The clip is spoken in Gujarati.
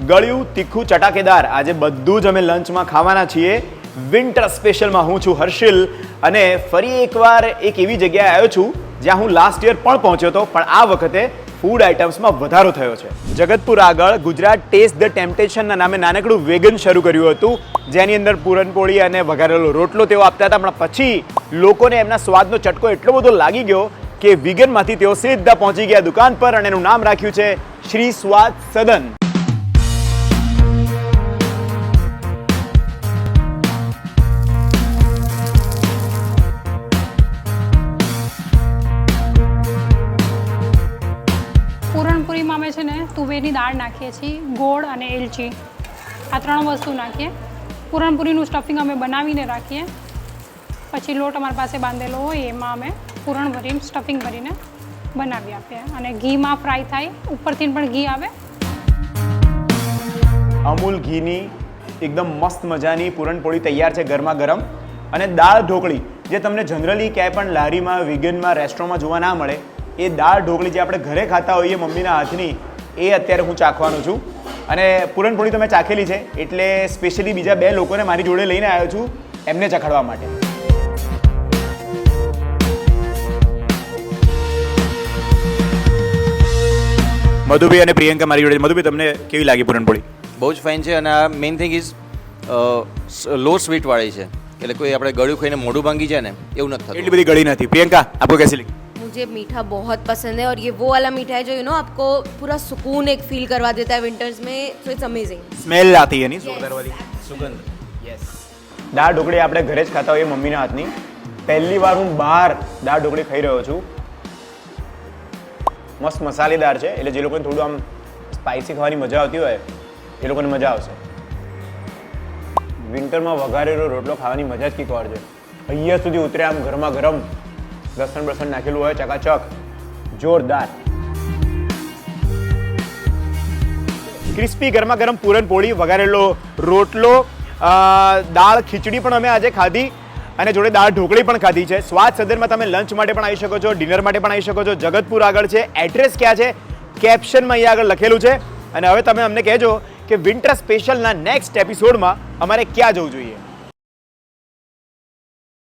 ગળ્યું, તીખું, ચટાકેદાર. આજે બધું જ અમે લંચમાં ખાવાના છીએ. વિન્ટર સ્પેશિયલમાં હું છું હર્ષિલ અને ફરી એકવાર એક એવી જગ્યાએ આવ્યો છું જ્યાં હું લાસ્ટ યર પણ પહોંચ્યો હતો, પણ આ વખતે ફૂડ આઇટમ્સમાં વધારો થયો છે. જગતપુર આગળ ગુજરાત ટેસ્ટ ધ ટેમ્પટેશનના નામે નાનકડું વેગન શરૂ કર્યું હતું. જેની અંદર પૂરણપોળી અને વઘારેલો રોટલો તેઓ આપતા હતા, પણ પછી લોકોને એમના સ્વાદનો ચટકો એટલો બધો લાગી ગયો કે વિગનમાંથી તેઓ સીધા પહોંચી ગયા દુકાન પર અને એનું નામ રાખ્યું છે શ્રી સ્વાદ સદન. અમે છે ને તુવેરની દાળ નાખીએ છીએ, ગોળ અને એલચી. આ ત્રણ વસ્તુ નાખીએ. પૂરણપુરીનું સ્ટફિંગ અમે બનાવીને રાખીએ. પછી લોટ અમારી પાસે બાંધેલો હોય, એમાં અમે પૂરણ ભરીને સ્ટફિંગ ભરીને બનાવી આપીએ. અને ઘીમાં ફ્રાય થાય, ઉપરથી પણ ઘી આવે. અમૂલ ઘીની એકદમ મસ્ત મજાની પૂરણપોળી તૈયાર છે ગરમા ગરમ. અને દાળ ઢોકળી, જે તમને જનરલી ક્યાંય પણ લારીમાં વિગનમાં રેસ્ટોરન્ટમાં જોવા ના મળે એ દાળ ઢોકળી જે આપણે ઘરે ખાતા હોઈએ મમ્મીના હાથની એ અત્યારે હું ચાખવાનો છું. અને પૂરણપોળી તો મેં ચાખેલી છે એટલે સ્પેશિયલી બીજા બે લોકોને મારી જોડે લઈને આવ્યો છું એમને ચખાડવા માટે. મધુભાઈ અને પ્રિયંકા મારી જોડે મધુભાઈ તમને કેવી લાગી પૂરણપોળી? બહુ જ ફાઇન છે અને આ મેઇન થિંગ ઇઝ લો સ્વીટવાળી છે. એટલે કોઈ આપણે ગળ્યું ખાઈને મોઢું ભાંગી જાય ને એવું નથી એટલી બધી ગળી નથી. પ્રિયંકા આપકો કેસી લાગી मुझे मीठा बहुत पसंद है और ये वो वाला मीठा है जो यू नो आपको पूरा सुकून एक फील करवा देता है विंटर्स में सो इट्स अमेजिंग સ્મેલ આતી એની જોરદાર વાળી સુગંધ યસ દાળ ઢોકળી આપણે ઘરે જ ખાતા હોઈએ મમ્મીના હાથની પહેલી વાર હું બહાર દાળ ઢોકળી ખાઈ રહ્યો છું મસ્ત મસાલેદાર છે એટલે જે લોકોને થોડું આમ સ્પાઇસી ખાવાની મજા આવતી હોય એ લોકોને મજા આવશે વિન્ટરમાં વઘારેલો રોટલો ખાવાની મજા જ કંઈક વાર છે અહીંયા સુધી ઉતરે આમ ગરમા ગરમ લસણ બસણ નાખેલું હોય, ચકાચક, જોરદાર. ક્રિસ્પી ગરમા ગરમ પૂરણપોળી વઘારેલો રોટલો દાળ, ખીચડી પણ અમે આજે ખાધી અને જોડે દાળ ઢોકળી પણ ખાધી છે. સ્વાદ સદનમાં તમે લંચ માટે પણ આવી શકો છો ડિનર માટે પણ આવી શકો છો. જગતપુર આગળ છે એડ્રેસ ક્યાં છે? કેપ્શનમાં અહીંયા આગળ લખેલું છે. અને હવે તમે અમને કહેજો કે વિન્ટર સ્પેશિયલના નેક્સ્ટ એપિસોડમાં અમારે ક્યાં જવું જોઈએ?